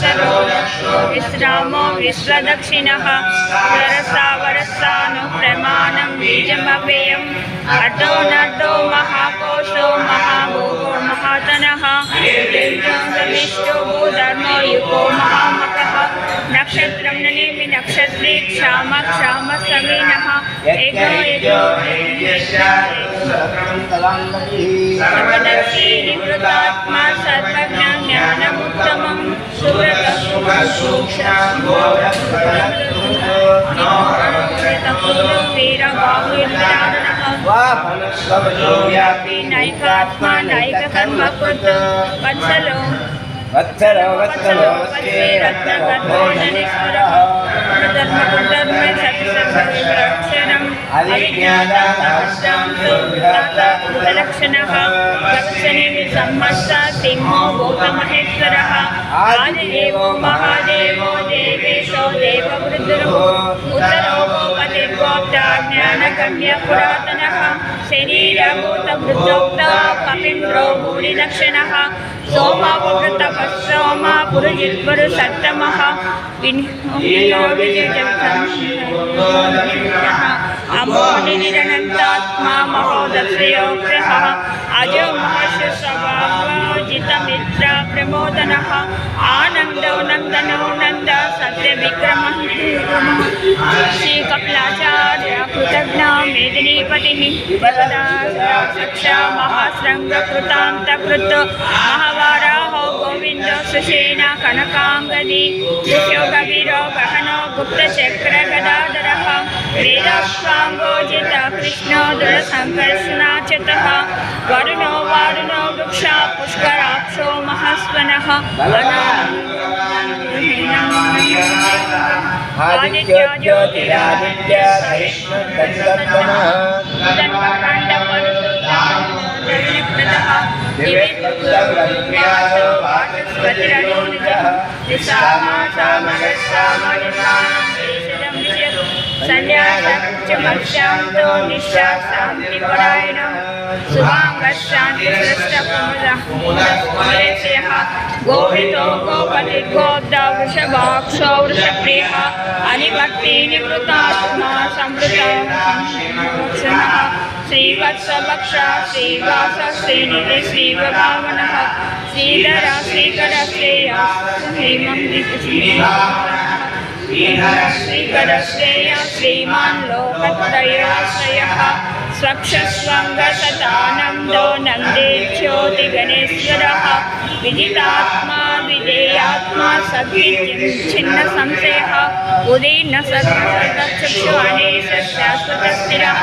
वत्सरो विश्रामो विश्वदक्षिणः वरसावरसानु प्रमाणं बीजमव्ययम्। अटो नटो महाकोशो महाभोगो महातनः। विष्णो भूधर्मो युगो महामकः। नक्षत्रं ननेमि नक्षत्रे क्षाम क्षाम समीनः एको यजो सर्वदर्शी निवृतात्मा ज्ञानमुत्तमं सुरसुभासुक्ष्माभोरतपूर्णवीरभावेन्द्राणः नैकात्मा नैककर्मकृत् वत्सलो वत्सलो वत्सलो वत्सले रत्नकर्मोणनिश्वरः धर्मकुटर्मे सत्सर्वविग्रह अविज्ञानलक्षणः दक्षिणे सम्मस्ता सिंहो भूतमहेश्वरः आदिदेवो महादेवो देवेशो देववृद्धरो उत्तरो गोपतिर्गोप्ता ज्ञानगम्य पुरातनः शरीरभूतवृद्धोक्ता कपिन्द्रो भूरिलक्षणः सोमापवृतपः सोमा पुरुजित्वरु सत्तमः अमोनिरनन्तात्मा महोदश्रयोग्रहः अजो महर्षिस्वभावजितमित्र प्रमोदनः आनन्दो नन्दनो नन्द सत्यविक्रमः श्रीकपिलाचार्य कृतज्ञा मेदिनीपतिः सक्षा महाशृङ्गकृतान्तकृत महावाराहो गोविन्दो सुषेण कनकाङ्गदी योगवीरो गहनो गुप्तचक्रगदाधरः वेदाश्वाङ्गोजित कृष्णो दृढसङ्कर्षणाचतः वरुणो वारुणो वृक्षा पुष्कराक्षो महास्वनः आदित्यो ज्योतिरादित्य संन्यासमक्षान्तो निष्ठा शान्तिपरायणं सुभाङ्गशान्तिश्रेष्ठकुमुदकुमरेभ्यः गोहितो गोपतिर्गोब्दवृषभाक्षो वृषप्रियः अनिभक्तिनिवृतात्मा संवृतः श्रीवत्सभक्षा श्रीवास श्रीनिधि श्रीवभावनः श्रीधरा श्रीकरश्रेया श्रीमं श्रीमन्दिर श्रीधर श्रीकर श्रेय श्रीमान् लोकत्रयाश्रयः स्वक्षस्वङ्गसतानन्दो नन्देज्योतिगणेश्वरः विजितात्मा विधेयात्मा सखिच्छिन्न संशयः उदीर्ण सत्सु अनेशः शाश्वतस्थिरः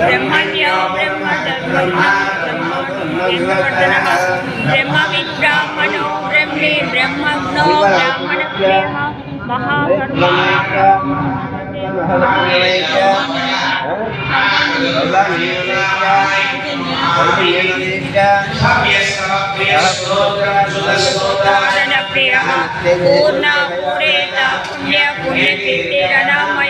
ब्रह्मण्यो ब्रह्मब्रह्मा ब्रह्मविद् ब्राह्मणो ब्रह्मे ब्रह्मज्ञो ब्राह्मणप्रेम महाकर्मणप्रियः पूर्णा पूरेत पुण्यपुण्यकीर्तिरनामय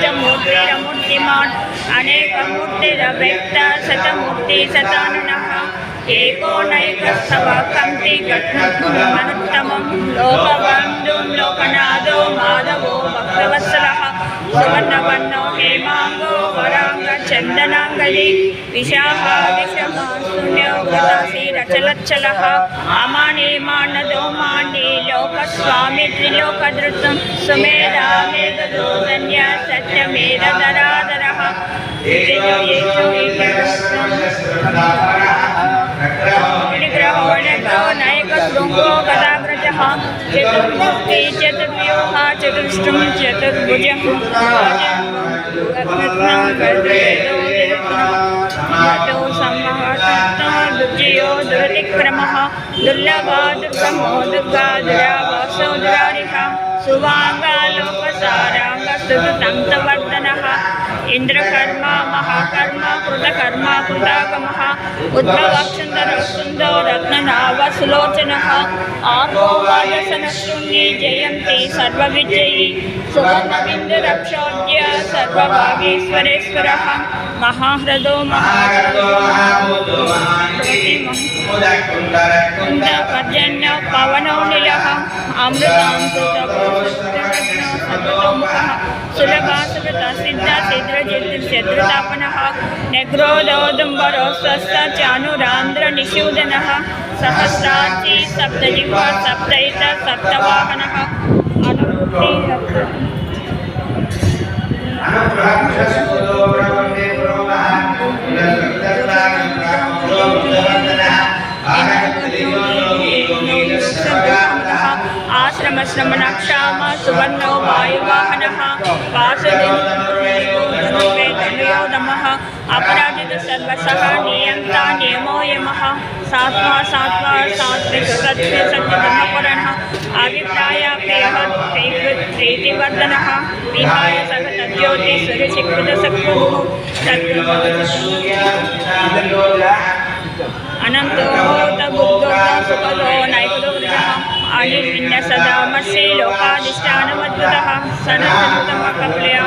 नित्यमूर्तिरमूर्तिमान् अनेकमूर्तिरव्यक्त शतमूर्ति शतानुनः एको नैकस्तवकन्ति गठनमनुत्तमं लोकबन्धुं लोकनाथो माधवो भक्तवत्सलः सुवर्णवर्णो हेमाङ्गो वराङ्गच्छ చందనాంగలి విశాఖ విషమా శూన్యో గతాశీరచలచ్చలః అమానే లోకస్వామి త్రిలోకధృతం సుమేధా మేఘదూతన్య సత్యమేధదరాధరः గ్రహోణకో నయక శృంగో గదాగ్రజः చతుర్మూర్తి చతుర్వ్యూహ చతుర్ష్టం చతుర్భుజం ततो सम्मः तत्तो दुर्जयो दुरतिक्रमः दुर्लभो दुर्गमो दुर्गा दुरावासो दुरारिका इंद्रकर्मा महाकर्मा कृतकर्मा कृताकम उद्भवक्षुंद रत्नाव सुलोचन आमोवायसनशृंगी जयंती सर्विजयी सुवर्णबिंदुरक्षोभागेश्वरेश्वर महाह्रदो महाकुंद पर्जन्य पवनौनील అమృతాంతముఖ సులభాసుకృత సిద్ధ సిద్ధ్రజిత్తుశత్రుతాపనः నిగ్రోధోదంబరో స్వస్థ చానురాంధ్ర నిషూదనः సహస్రాచి సప్తజిహ్వ సప్తైత సప్తవాహన అనుభూతి श्रमणक्षामः सुवर्णो वायुवाहनः वासुदेवो मे धनयो नमः अपराजितः सर्वसः नियन्ता नियमो विहाय सह तद्योतिसुरचिकृतसत्कुः अनन्तो सुखो बुद्धो అనిర్విణ్య సదా మత్స్యే లోకాధిష్టానమద్భుతः సనతమ కప్లయా